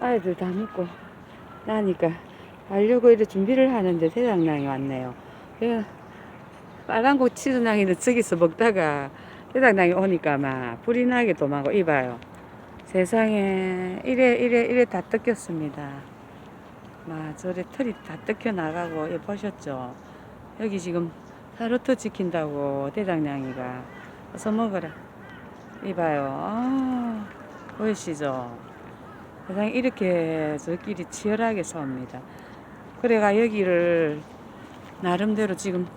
아이들 다 먹고 나니까 가려고 이래 준비를 하는데 대장량이 왔네요. 그 빨간 고 치즈낭이는 저기서 먹다가 대장량이 오니까 막 불이 나게 도망고 이봐요. 세상에 이래 이래 이래 다 뜯겼습니다. 막 저래 털이 다 뜯겨 나가고 예 보셨죠? 여기 지금 타로트 지킨다고 대장량이가 어서 먹어라. 이봐요. 아, 보이시죠? 세상에 이렇게 저끼리 치열하게 싸웁니다. 그래가 여기를 나름대로 지금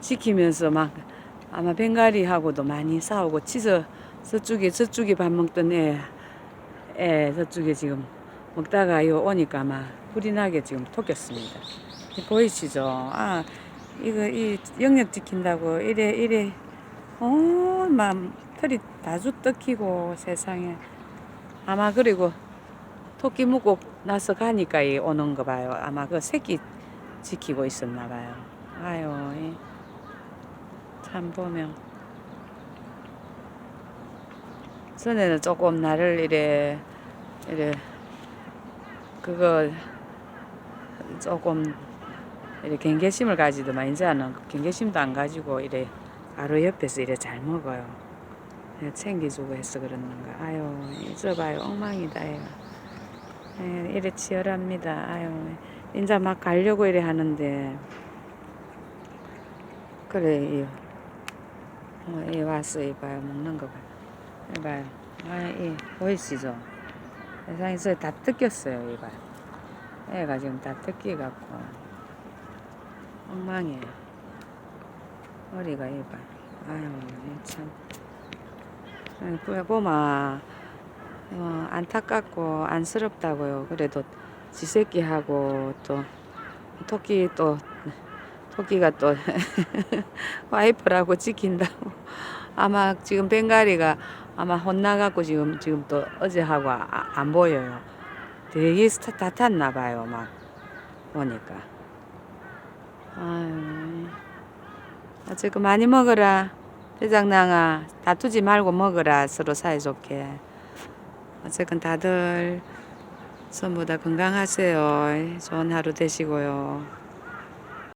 지키면서 막 아마 벵가리하고도 많이 싸우고 치서 저쪽에 저쪽에 밥 먹던 애, 애 저쪽에 지금 먹다가 요 오니까 막 불이 나게 지금 토꼈습니다. 보이시죠? 아 이거 이 영역 지킨다고 이래 이래 어막 털이 다주 뜯기고 세상에 아마 그리고 토끼 묵고 나서 가니까 이 오는 거 봐요. 아마 그 새끼 지키고 있었나 봐요. 아유, 이참 보면 전에는 조금 나를 이래 이래 그거 조금 이래 경계심을 가지더만 이제는 경계심도 안 가지고 이래 바로 옆에서 이래 잘 먹어요. 챙겨주고 해서 그러는가. 아유, 잊어봐요. 엉망이다, 얘가. 예, 이래 치열합니다. 아유, 인자 막 가려고 이래 하는데. 그래, 이, 어, 이 왔어, 이봐요. 먹는 거 봐요. 이봐요. 아, 이, 보이시죠? 세상에서 다 뜯겼어요, 이봐요. 애가 지금 다 뜯기갖고. 엉망이에요. 머리가 이봐요. 아유, 이 참. 보마 어, 안타깝고 안쓰럽다고요. 그래도 지 새끼하고 또 토끼 또 토끼가 또 와이프라고 지킨다고 아마 지금 벵가리가 아마 혼나갖고 지금 지금 또 어제하고 아, 안 보여요. 되게 스타 다 탔나 봐요. 막 보니까. 아유. 어쨌든 많이 먹어라. 대장낭아 다투지 말고 먹어라 서로 사이좋게 어쨌든 다들 전부 다 건강하세요. 좋은 하루 되시고요